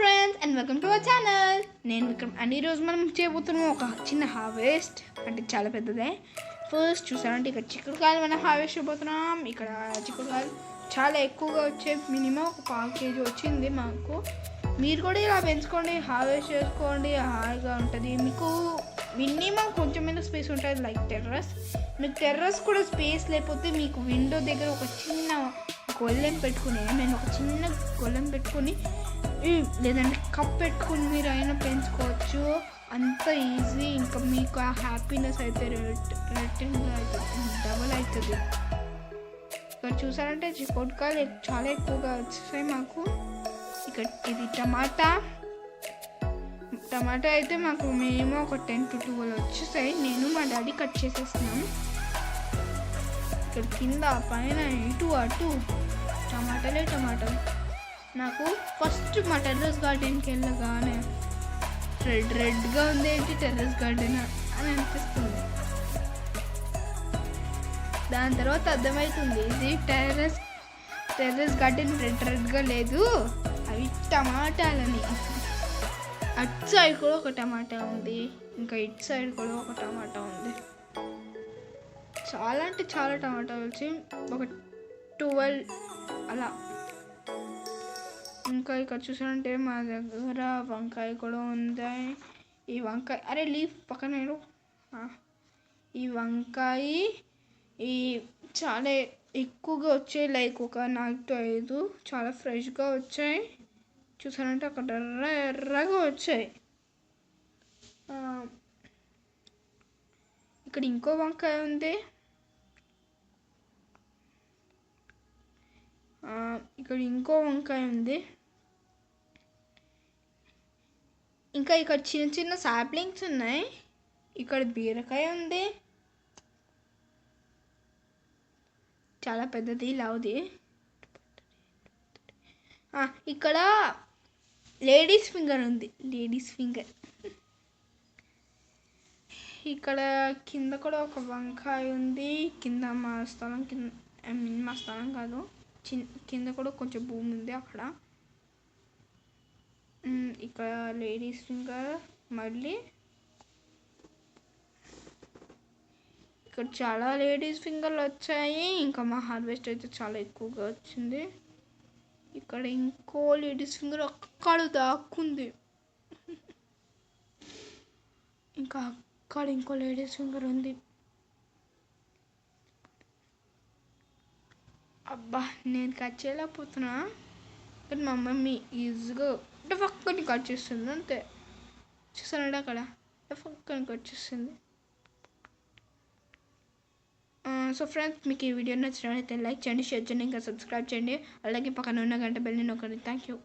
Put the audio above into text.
Friends and welcome to our channel నేను Vikram. And ఈరోజు మనం చేయబోతున్నాం ఒక చిన్న హార్వెస్ట్. అంటే చాలా పెద్దదే. ఫస్ట్ చూసారంటే ఇక్కడ చిక్కుడుకాయలు మనం హార్వెస్ట్ చేయబోతున్నాం. ఇక్కడ చిక్కుడుకాయలు చాలా ఎక్కువగా వచ్చే మినిమం ఒక పావు కేజీ వచ్చింది మాకు. మీరు కూడా ఇలా పెంచుకోండి హార్వెస్ట్ చేసుకోండి హాయిగా ఉంటుంది. మీకు మినిమం కొంచెమైనా స్పేస్ ఉంటుంది లైక్ టెర్రస్ మీకు టెర్రస్ కూడా స్పేస్ లేకపోతే మీకు విండో దగ్గర ఒక చిన్న గొల్లెం పెట్టుకుని నేను ఒక చిన్న గొల్లెం పెట్టుకొని లేదంటే కప్ పెట్టుకుని మీరు అయినా పెంచుకోవచ్చు. అంత ఈజీ ఇంకా మీకు ఆ హ్యాపీనెస్ అయితే రిటర్న్ డబల్ అవుతుంది. ఇక్కడ చూసారంటే చికొట్కాయలు చాలా ఎక్కువగా వచ్చేసాయి మాకు. ఇక్కడ ఇది టమాటా. టమాటా అయితే మాకు మేము ఒక టెన్ టు ట్వెల్వ్ వచ్చేసాయి. నేను మా డాడీ కట్ చేసేస్తున్నాం. ఇక్కడ కింద పైన ఇటు అటు. టమాటాలే టమాటాలు. నాకు ఫస్ట్ మా టెర్రస్ గార్డెన్కి వెళ్ళగానే రెడ్ రెడ్గా ఉంది ఏంటి టెర్రస్ గార్డెన్ అని అనిపిస్తుంది. దాని తర్వాత అర్థమవుతుంది ఇది టెర్రస్ టెర్రస్ గార్డెన్ రెడ్ రెడ్గా లేదు. అవి టమాటాలని. అటు సైడ్ కూడా ఒక టమాటా ఉంది ఇంకా ఇటు సైడ్ కూడా ఒక టమాటా ఉంది. చాలా అంటే చాలా టమాటాలు వచ్చి ఒక ట్వెల్వ్ అలా. ఇంకా ఇక్కడ చూసారంటే మా దగ్గర వంకాయ కూడా ఉంది. ఈ వంకాయ అరే లీఫ్ పక్కన ఈ వంకాయ ఈ చాలా ఎక్కువగా వచ్చాయి లైక్ ఒక నాలుగు టు ఐదు చాలా ఫ్రెష్గా వచ్చాయి. చూసానంటే అక్కడ ఎర్ర ఎర్రగా వచ్చాయి. ఇక్కడ ఇంకో వంకాయ ఉంది ఆ, ఇక్కడ ఇంకో వంకాయ ఉంది. ఇంకా ఇక్కడ చిన్న చిన్న సాప్లింగ్స్ ఉన్నాయి. ఇక్కడ బీరకాయ ఉంది. చాలా పెద్దది లావుది. ఆ, ఇక్కడ లేడీస్ ఫింగర్ ఉంది. Ladies finger. ఇక్కడ కింద కూడా ఒక వంకాయ ఉంది. కింద మా స్థలం కింద ఐ మీన్ మా స్థలం కాదు. చిన్ కింద కూడా కొంచెం భూమి ఉంది అక్కడ. ఇక్కడ లేడీస్ ఫింగర్ మళ్ళీ ఇక్కడ చాలా లేడీస్ ఫింగర్లు వచ్చాయి. ఇంకా మా హార్వెస్ట్ అయితే చాలా ఎక్కువగా వచ్చింది. ఇక్కడ ఇంకో లేడీస్ ఫింగర్ అక్కడ దాక్కుంది. ఇంకా అక్కడ ఇంకో లేడీస్ ఫింగర్ ఉంది. అబ్బా నేను కట్ చేయలేకపోతున్నా. కానీ మా మమ్మీ ఈజీగా డఫక్కని కట్ చేస్తుంది అంతే. చూసానండి అక్కడ? డఫక్కని కట్ చేస్తుంది. సో ఫ్రెండ్స్ మీకు ఈ వీడియో నచ్చినట్లయితే లైక్ చేయండి షేర్ చేయండి ఇంకా సబ్స్క్రైబ్ చేయండి. అలాగే పక్కన ఉన్న గంట బెల్ని నొక్కండి. Thank you